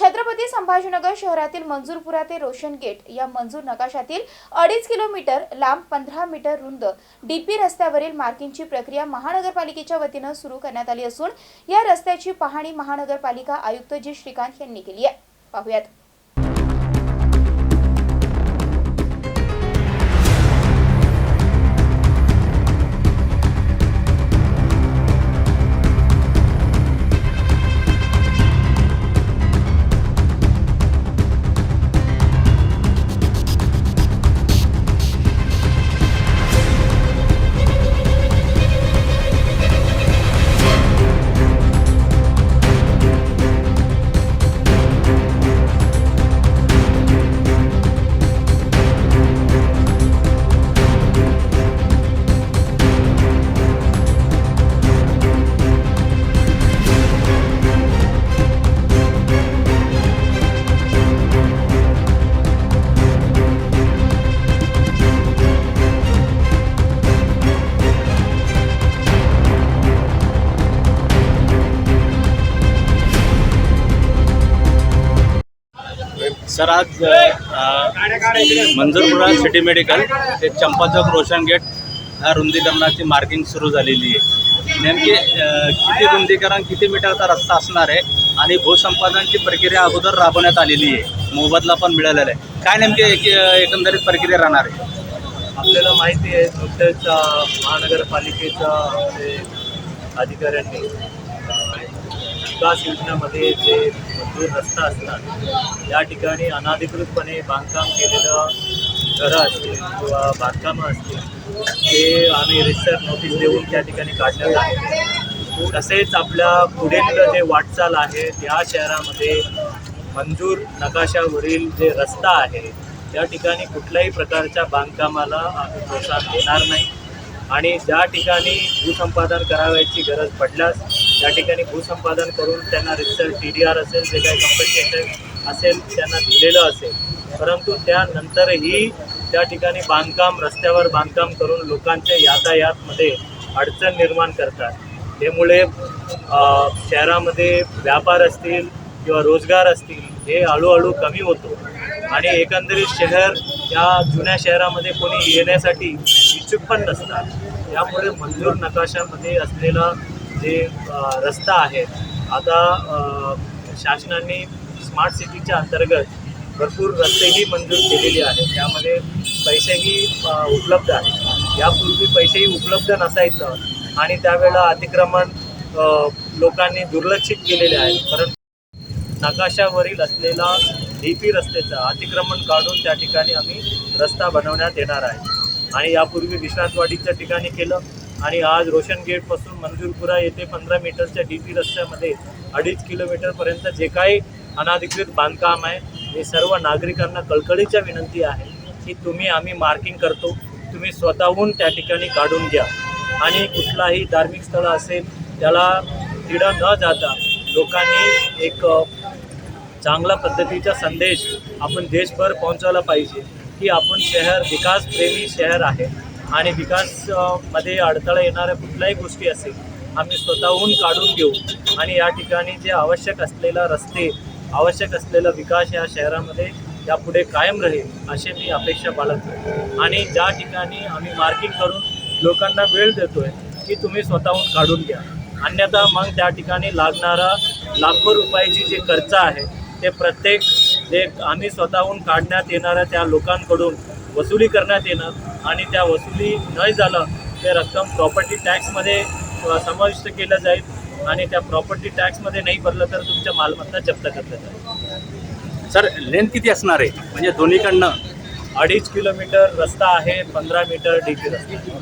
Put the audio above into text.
छत्रपती संभाजीनगर शहरातील मंजूरपुरा ते रोशन गेट या मंजूर नकाशातील अडीच किलोमीटर लांब पंधरा मीटर रुंद डीपी रस्त्यावरील मार्किंगची प्रक्रिया महानगरपालिकेच्या वतीनं सुरू करण्यात आली असून या रस्त्याची पाहणी महानगरपालिका आयुक्त जी श्रीकांत यांनी केली आहे. पाहुयात. सर आज मंजूरपुरा सिटी मेडिकल ते चंपाचौक रोशन गेट ह्या रुंदीकरणाची मार्किंग सुरू झालेली आहे. नेमके किती रुंदीकरण किती मीटरचा रस्ता असणार आहे आणि भूसंपादनची प्रक्रिया अगोदर राबवण्यात आलेली आहे. मोबदला पण मिळालेला आहे. काय नेमके एक एकंदरीत प्रक्रिया राहणार आहे? आपल्याला माहिती आहे नुकतेच अ, महानगरपालिकेच्या अधिकाऱ्यांनी विकास योजनेमध्ये जे मजदूर रस्ता असतात या ठिकाणी अनाधिकृतपणे बांधकाम केलेलं घरं असतील किंवा बांधकामं असतील ते आम्ही रिसर्च नोटीस देऊन त्या ठिकाणी काढण्यात आहे. तसेच आपल्या पुढील जे वाटचाल आहे या शहरामध्ये मंजूर नकाशावरील जे रस्ता आहे त्या ठिकाणी कुठल्याही प्रकारच्या बांधकामाला आम्ही प्रोत्साहन देणार नाही. आणि ज्या ठिकाणी भूसंपादन करावयाची गरज पडल्यास त्या ठिकाणी भूसंपादन करून त्यांना रिसर्च टी डी आर असेल जे काही कम्पन्सेशन असेल त्यांना दिलेलं असेल. परंतु त्यानंतरही त्या ठिकाणी बांधकाम रस्त्यावर बांधकाम करून लोकांच्या यातायातमध्ये अडचण निर्माण करतात. त्यामुळे शहरामध्ये व्यापार असतील किंवा रोजगार असतील हे हळूहळू कमी होतो. आणि एकंदरीत शहर या जुन्या शहरामध्ये कोणी येण्यासाठी इच्छुक पण नसतात. त्यामुळे मंजूर नकाशामध्ये असलेला जे रस्ता आहे आता शासनाने स्मार्ट सिटीच्या अंतर्गत भरपूर रस्तेही मंजूर केलेली आहेत. त्यामध्ये पैसेही उपलब्ध आहेत. यापूर्वी पैसेही उपलब्ध नसायचं आणि त्यावेळेला अतिक्रमण लोकांनी दुर्लक्षित केलेले आहे. परंतु नकाशावरील असलेला डी पी रस्त्याचं अतिक्रमण काढून त्या ठिकाणी आम्ही रस्ता बनवण्यात येणार आहे. आणि यापूर्वी विश्रांतवाडीच्या ठिकाणी केलं आणि आज रोशन गेटपासून मंजूरपुरा येथे पंधरा मीटरच्या डी पी रस्त्यामध्ये अडीच किलोमीटरपर्यंत जे काही अनाधिकृत बांधकाम आहे हे सर्व नागरिकांना कळकळीच्या विनंती आहे की तुम्ही आम्ही मार्किंग करतो तुम्ही स्वतःहून त्या ठिकाणी काढून घ्या. आणि कुठलाही धार्मिक स्थळ असेल त्याला तिडं न जाता लोकांनी एक चांगला पद्धतीचा संदेश आपण देशभर पोहोचवला पाहिजे की आपण शहर विकासप्रेमी शहर आहे. आणि विकासमध्ये अडथळा येणाऱ्या कुठल्याही गोष्टी असेल आम्ही स्वतःहून काढून घेऊ. आणि या ठिकाणी जे आवश्यक असलेला रस्ते आवश्यक असलेला विकास या शहरामध्ये यापुढे कायम राहील असे मी अपेक्षा बाळगतो. आणि ज्या ठिकाणी आम्ही मार्किंग करून लोकांना वेळ देतोय की तुम्ही स्वतःहून काढून घ्या. अन्यथा मग त्या ठिकाणी लागणारा लाखो रुपयाची जे खर्च आहे ते प्रत्येक जे आम्ही स्वतःहून काढण्यात येणाऱ्या त्या लोकांकडून वसुली करण्यात येणार आणि त्या वसुली नाही झालं ते रक्कम प्रॉपर्टी टॅक्समध्ये समाविष्ट केलं जाईल आणि त्या प्रॉपर्टी टॅक्समध्ये नाही भरलं तर तुमच्या मालमत्ता जप्त करण्यात जाईल सर लेंथ किती असणार आहे? म्हणजे दोन्हीकडनं? अडीच किलोमीटर रस्ता आहे पंधरा मीटर डी पी रस्ता.